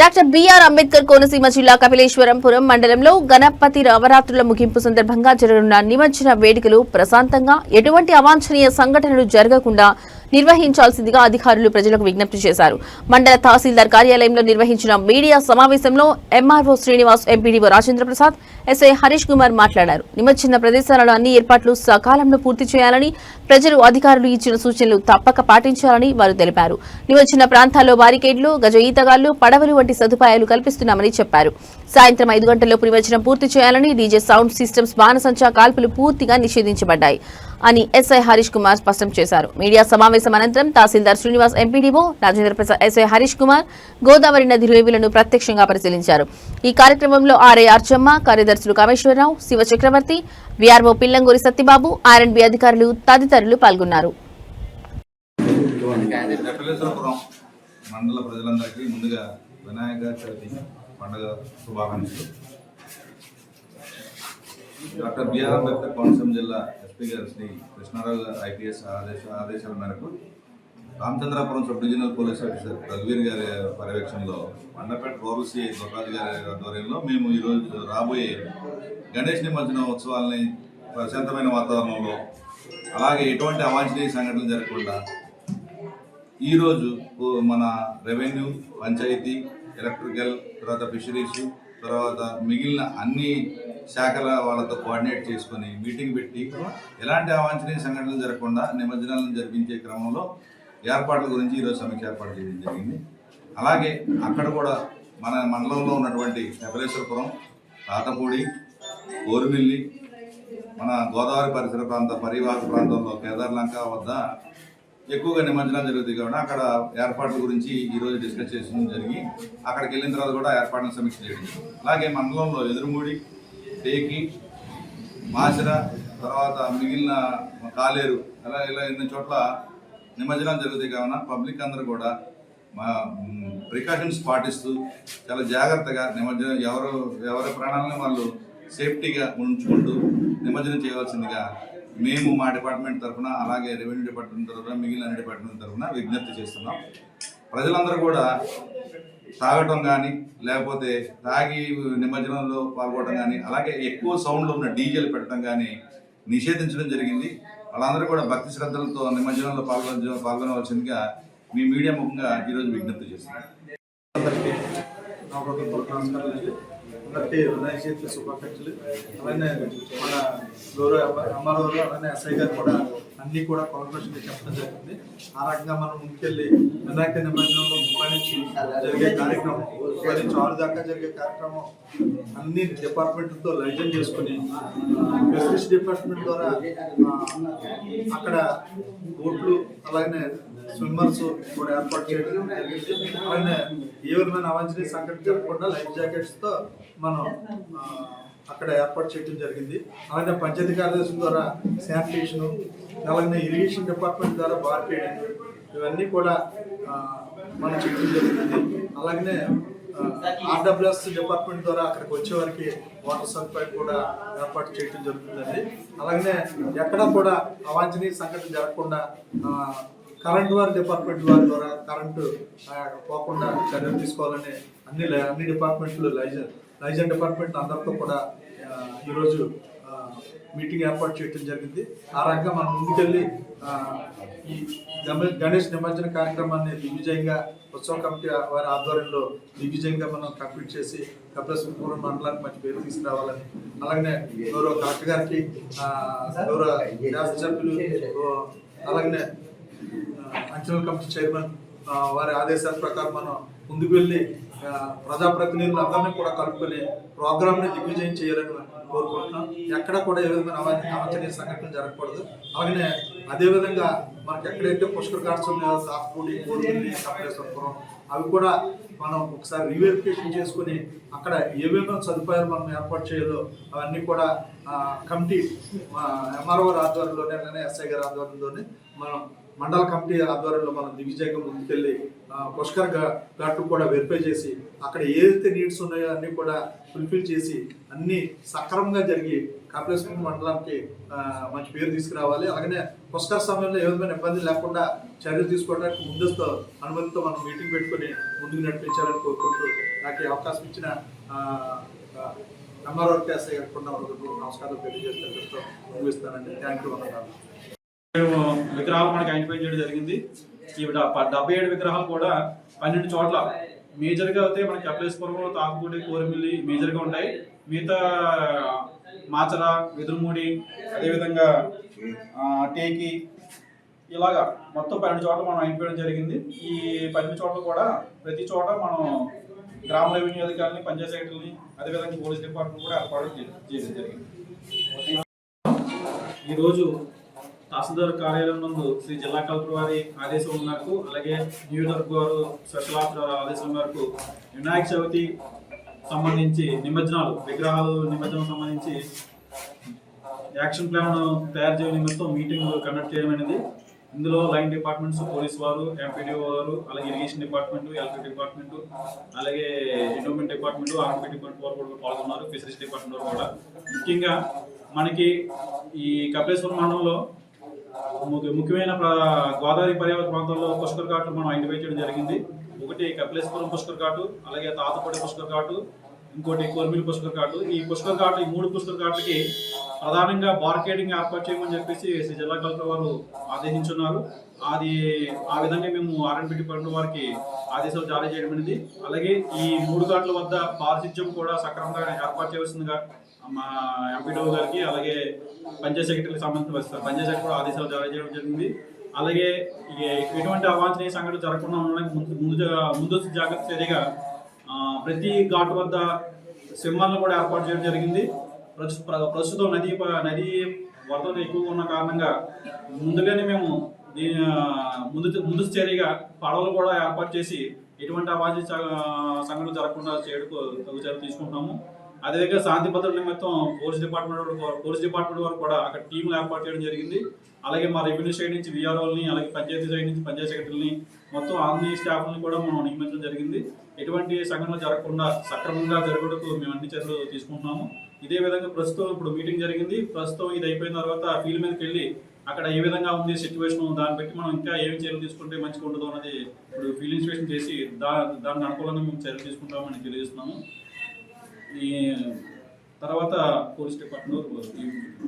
Doctor BR Ambedkar Konaseema జిల్లా కపిలేశ్వరంపురం మండలంలో గణపతి నవరాత్రుల ముగింపు సందర్భంగా జరగనున్న నిమజ్జన వేడుకలు ప్రశాంతంగా ఎటువంటి అవాంఛనీయ సంఘటనలు జరగకుండా నిర్వహించాల్సిందిగా అధికారులు ప్రజలకు విజ్ఞప్తి చేశారు. మండల తహసీల్దార్ కార్యాలయంలో నిర్వహించిన మీడియా సమావేశంలో MRO Srinivas MPDO Rajendra Prasad SI Harish Kumar మాట్లాడారు. నిమజ్జన ప్రదేశాలలో అన్ని ఏర్పాట్లు సకాలంలో పూర్తి చేయాలని ప్రజలు అధికారులు ఇచ్చిన సూచనలు తప్పక పాటించాలని వారు తెలిపారు. నివచ్చిన ప్రాంతాల్లో బారికేడ్లు గజ ఈతగాళ్ళు పడవలు వంటి సదుపాయాలు కల్పిస్తున్నామని చెప్పారు. సాయంత్రం ఐదు గంటల్లోపు నిమజ్జనం పూర్తి చేయాలని డీజే సౌండ్ సిస్టమ్స్ బాణసంచా కాల్పులు పూర్తిగా నిషేధించబడ్డాయి అని ఎస్ఐ హరీష్ కుమార్ స్పష్టం చేశారు. మీడియా సమావేశం అనంతరం తహసీల్దార్ శ్రీనివాస్ ఎంపీడీఓ రాజేంద్ర ప్రసాద్ ఎస్ఐ హరీష్ కుమార్ గోదావరి నది రేవులను ప్రత్యక్షంగా పరిశీలించారు. ఈ కార్యక్రమంలో ఆర్ఐ అర్చమ్మ కార్యదర్శులు Kameswararao Siva Chakravarthi VRO Pillanguri Satyababu R and B అధికారులు తదితరులు పాల్గొన్నారు. మండల ప్రజలందరికీ ముందుగా వినాయక చవితి పండుగ శుభాకాంక్షలు. డాక్టర్ బిఆర్ అంబేద్కర్ కోనసీమ జిల్లా ఎస్పీ గారు శ్రీ కృష్ణారావు గారు ఐపీఎస్ ఆదేశ ఆదేశాల మేరకు Ramachandrapuram sub divisional police officer రఘువీర్ గారి పర్యవేక్షణలో మండపేట రూరల్ సిఐ దుర్రాజు గారి ఆధ్వర్యంలో మేము ఈరోజు రాబోయే గణేష్ నిమజ్జన ఉత్సవాలని ప్రశాంతమైన వాతావరణంలో అలాగే ఎటువంటి అవాంఛనీయ సంఘటనలు జరగకుండా ఈరోజు ఓ మన రెవెన్యూ పంచాయతీ ఎలక్ట్రికల్ తర్వాత ఫిషరీస్ తర్వాత మిగిలిన అన్ని శాఖల వాళ్ళతో కోఆర్డినేట్ చేసుకొని మీటింగ్ పెట్టి ఎలాంటి అవాంఛనీయ సంఘటనలు జరగకుండా నిమజ్జనాలను జరిపించే క్రమంలో ఏర్పాట్ల గురించి ఈరోజు సమీక్ష ఏర్పాటు చేయడం జరిగింది. అలాగే అక్కడ కూడా మన మండలంలో ఉన్నటువంటి కపిలేశ్వరపురం తాతపూడి కోరుమిల్లి మన గోదావరి పరిసర ప్రాంత పరివాహక ప్రాంతంలో కేదార్లంక వద్ద ఎక్కువగా నిమజ్జనం జరుగుతుంది కాబట్టి అక్కడ ఏర్పాట్ల గురించి ఈరోజు డిస్కస్ చేసిన జరిగి అక్కడికి వెళ్ళిన తర్వాత కూడా ఏర్పాట్లను సమీక్ష చేయడం అలాగే మండలంలో ఎదురుమూడి టేకి మాసిర తర్వాత మిగిలిన కాలేరు అలా ఇలా ఎన్ని చోట్ల నిమజ్జనం జరుగుతాయి కావున పబ్లిక్ అందరూ కూడా మా ప్రికాషన్స్ పాటిస్తూ చాలా జాగ్రత్తగా నిమజ్జనం ఎవరు ఎవరి ప్రాణాలను వాళ్ళు సేఫ్టీగా ఉంచుకుంటూ నిమజ్జనం చేయవలసిందిగా మేము మా డిపార్ట్మెంట్ తరఫున అలాగే రెవెన్యూ డిపార్ట్మెంట్ తరఫున మిగిలిన డిపార్ట్మెంట్ తరఫున విజ్ఞప్తి చేస్తున్నాం. ప్రజలందరూ కూడా తాగటం కానీ లేకపోతే తాగి నిమజ్జనంలో పాల్గొనడం కానీ అలాగే ఎక్కువ సౌండ్లో ఉన్న డీజేలు పెట్టడం కానీ నిషేధించడం జరిగింది. వాళ్ళందరూ కూడా భక్తి శ్రద్ధలతో నిమజ్జనంలో పాల్గొన పాల్గొనవలసిందిగా మీ మీడియా ముఖంగా ఈరోజు విజ్ఞప్తి చేస్తున్నాం. అందరికీ అందరికీ వినాయక చవితి శుభాకాంక్షలు. అలానే మన గౌరవ అమ్మారావు అలానే ఎస్ఐ గారు కూడా అన్ని కూడా కోఆపరేషన్ చెప్పడం జరిగింది. ఆ రకంగా మనం ముందుకెళ్ళి వినాయక నిమజ్జనంలో ముప్పై నుంచి జరిగే కార్యక్రమం ముప్పై నుంచి ఆరు దాకా జరిగే కార్యక్రమం అన్ని డిపార్ట్మెంట్లతో లైజన్ చేసుకుని జస్టిస్ డిపార్ట్మెంట్ ద్వారా అక్కడ ఓట్లు అలాగే స్విమ్మర్స్ కూడా ఏర్పాటు చేయడం జరిగింది. అలాగే విధమైన అవాంఛనీయ సంఘటన జరగకుండా లైఫ్ జాకెట్స్తో మనం అక్కడ ఏర్పాటు చేయడం జరిగింది. అలాగే పంచాయతీ కార్యదర్శి ద్వారా శానిటేషన్ అలాగే ఇరిగేషన్ డిపార్ట్మెంట్ ద్వారా బార్కేడింగ్ ఇవన్నీ కూడా మనం చేయడం జరుగుతుంది అలాగనే ఆర్డబ్ల్యూఎస్ డిపార్ట్మెంట్ ద్వారా అక్కడికి వచ్చే వారికి వాటర్ సప్లై కూడా ఏర్పాటు చేయడం జరుగుతుందండి అలాగనే ఎక్కడ కూడా అవాంఛనీయ సంఘటన జరగకుండా కరెంట్ వారి డిపార్ట్మెంట్ వారి ద్వారా కరెంటు పోకుండా చర్యలు తీసుకోవాలని అన్ని అన్ని డిపార్ట్మెంట్లు లైజన్ లైజన్ డిపార్ట్మెంట్ అందరితో కూడా ఈరోజు మీటింగ్ ఏర్పాటు చేయడం జరిగింది. ఆ రకంగా మనం ముందుకెళ్ళి ఈ గణేష్ నిమజ్జన కార్యక్రమాన్ని దిగ్విజయంగా ఉత్సవ కమిటీ వారి ఆధ్వర్యంలో దిగ్విజయంగా మనం కంప్లీట్ చేసి కపిలేశ్వరపురం మండలానికి మంచి పేరు తీసుకురావాలని అలాగనే గౌరవ కలెక్టర్ గారికి గౌరవ శాసనసభ్యులు అలాగనే అంచనల్ కమిటీ చైర్మన్ వారి ఆదేశాల ప్రకారం మనం ముందుకు వెళ్ళి ప్రజాప్రతినిధులు అందరినీ కూడా కలుపుకొని ప్రోగ్రామ్ని దిగ్విజయం చేయాలని కోరుకుంటున్నాం. ఎక్కడ కూడా ఏ విధమైన అవన్నీ అవాంఛనీయ సంఘటన జరగకూడదు. అలాగనే అదేవిధంగా మనకి ఎక్కడైతే పుష్కర్ ఘాట్స్ ఉన్నాయో సాత్పూడి కోరుమిల్లి కపిలేశ్వరపురం అవి కూడా మనం ఒకసారి రీవెరిఫికేషన్ చేసుకుని అక్కడ ఏమేమో సదుపాయాలు మనం ఏర్పాటు చేయాలో అవన్నీ కూడా కమిటీ ఎంఆర్ఓ ఆధ్వర్యంలోనే ఎస్ఐ గారి ఆధ్వర్యంలోనే మనం మండల కమిటీ ఆధ్వర్యంలో మనం దిగ్విజయంగా ముందుకెళ్ళి పుష్కర్ ఘా- కూడా వెరిఫై చేసి అక్కడ ఏదైతే నీడ్స్ ఉన్నాయో అన్నీ కూడా ఫుల్ఫిల్ చేసి అన్ని సక్రమంగా జరిగి కాపులేశ్వరం మండలానికి మంచి పేరు తీసుకురావాలి. అలాగనే పుష్కర్ సమయంలో ఏ విధమైన ఇబ్బంది లేకుండా చర్యలు తీసుకోవడానికి ముందస్తు అనుమతితో మనం మీటింగ్ పెట్టుకొని ముందుకు నడిపించాలని కోరుకుంటూ నాకు ఈ అవకాశం ఇచ్చిన ఎంఆర్ఆర్ ఎస్ఐ గారు కూడా నమస్కారం తెలియజేస్తాను ముగిస్తానండి థ్యాంక్ యూ అన్నారు మేము విగ్రహాలు మనకి ఐడెంటిఫై చేయడం జరిగింది. ఈ డ- డెబ్బై ఏడు విగ్రహాలు కూడా పన్నెండు చోట్ల మేజర్గా అయితే మనకి కపిలేశ్వరం తాకుపూడి కోరమిల్లి మేజర్గా ఉంటాయి మిగతా మాచర వెదురుమూడి అదేవిధంగా టేకి ఇలాగా మొత్తం పన్నెండు చోట్ల మనం ఐడెంటిఫై జరిగింది. ఈ పన్నెండు చోట్ల కూడా ప్రతి చోట మనం గ్రామ రెవెన్యూ అధికారులని పంచాయతీ సెక్రటరీని అదేవిధంగా పోలీస్ డిపార్ట్మెంట్ కూడా ఏర్పాటు చేయడం జరిగింది. ఈరోజు తహసీల్దార్ కార్యాలయం నందు శ్రీ జిల్లా కలెక్టర్ వారి ఆదేశం మేరకు అలాగే నియోజకవర్గ వారు స్పెషల్ ఆఫీసర్ ఆదేశం మేరకు వినాయక చవితి సంబంధించి నిమజ్జనాలు విగ్రహాలు నిమజ్జనం సంబంధించి యాక్షన్ ప్లాన్ తయారు చేయడం నిమిత్తం మీటింగ్ కండక్ట్ చేయడం ఇందులో లైన్ డిపార్ట్మెంట్స్ పోలీస్ వారు ఎంపీడీ వారు అలాగే ఇరిగేషన్ డిపార్ట్మెంట్ ఎల్పీ డిపార్ట్మెంట్ అలాగే ఎండోమెంట్ డిపార్ట్మెంట్ ఆర్మీ డిపార్ట్మెంట్ వారు కూడా పాల్గొన్నారు ఫిషరీస్ డిపార్ట్మెంట్ వారు కూడా. ముఖ్యంగా మనకి ఈ కపిలేశ్వరం మండలంలో ముఖ్యమైన గోదావరి పర్యావరణ ప్రాంతంలో పుష్కర్ ఘాట్లు మనం ఐడెంటిఫై చేయడం జరిగింది. ఒకటి కపిలేశ్వరం పుష్కర్ ఘాటు అలాగే తాతపడి పుష్కర్ ఘాటు ఇంకోటి కోర్మిల్ పుష్కర్ ఘాటు. ఈ పుష్కర్ ఘాటు ఈ మూడు పుష్కర్ ఘాట్లకి ప్రధానంగా బార్కేడింగ్ ఏర్పాటు చేయమని చెప్పేసి శ్రీ జిల్లా కలెక్టర్ వారు ఆదేశించున్నారు. అది ఆ విధంగా మేము ఆర్ఎన్బి డిపార్ట్మెంట్ వారికి ఆదేశాలు జారీ చేయడం అనేది అలాగే ఈ మూడు ఘాట్ల వద్ద పారిశుధ్యం కూడా సక్రమంగా ఏర్పాటు చేయవలసిందిగా మా ఎంపీడో గారికి అలాగే పంచాయత్ సెక్రటరీకి సంబంధించిన పంచాయత్ సెక్రటరీ కూడా ఆదేశాలు జారీ చేయడం జరిగింది. అలాగే ఎటువంటి అవాంఛనీయ సంఘటన జరగకుండా ఉండడానికి ముందు ముందు ముందస్తు జాగ్రత్త చర్యగా ప్రతి ఘాటు వద్ద సింహాలను కూడా ఏర్పాటు చేయడం జరిగింది. ప్ర- ప్రస్తుతం నది ప- నది వరదలు ఎక్కువగా ఉన్న కారణంగా ముందుగానే మేము దీని ముందు ముందు చర్యగా పడవలు కూడా ఏర్పాటు చేసి ఎటువంటి అవాంఛనీయ సంఘటన జరగకుండా చేయడం తగు తీసుకుంటున్నాము. అదేవిధంగా శాంతి భద్రతల నిమిత్తం పోలీస్ డిపార్ట్మెంట్ పోలీస్ డిపార్ట్మెంట్ వారు కూడా అక్కడ టీంలు ఏర్పాటు చేయడం జరిగింది. అలాగే మా రెవెన్యూ సైడ్ నుంచి విఆర్ఓల్ని అలాగే పంచాయతీ సైడ్ నుంచి పంచాయతీ సెక్రటరీని మొత్తం అన్ని స్టాఫ్ని కూడా మనం నియమించడం జరిగింది. ఎటువంటి సంఘటనలు జరగకుండా సక్రమంగా జరుగుటకు మేము అన్ని చర్యలు తీసుకుంటున్నాము. ఇదే విధంగా ప్రస్తుతం ఇప్పుడు మీటింగ్ జరిగింది. ప్రస్తుతం ఇది అయిపోయిన తర్వాత ఫీల్డ్ మీదకి వెళ్ళి అక్కడ ఏ విధంగా ఉంది సిచ్యువేషన్ దాన్ని బట్టి మనం ఇంకా ఏమి చర్యలు తీసుకుంటే మంచిగా ఉండదు అన్నది ఇప్పుడు ఫీల్డ్ ఇన్స్పెక్షన్ చేసి దా దానికి అనుకూలంగా మేము చర్యలు తీసుకుంటామని తెలియజేస్తున్నాము. తర్వాత పోలీస్ డిపార్ట్మెంట్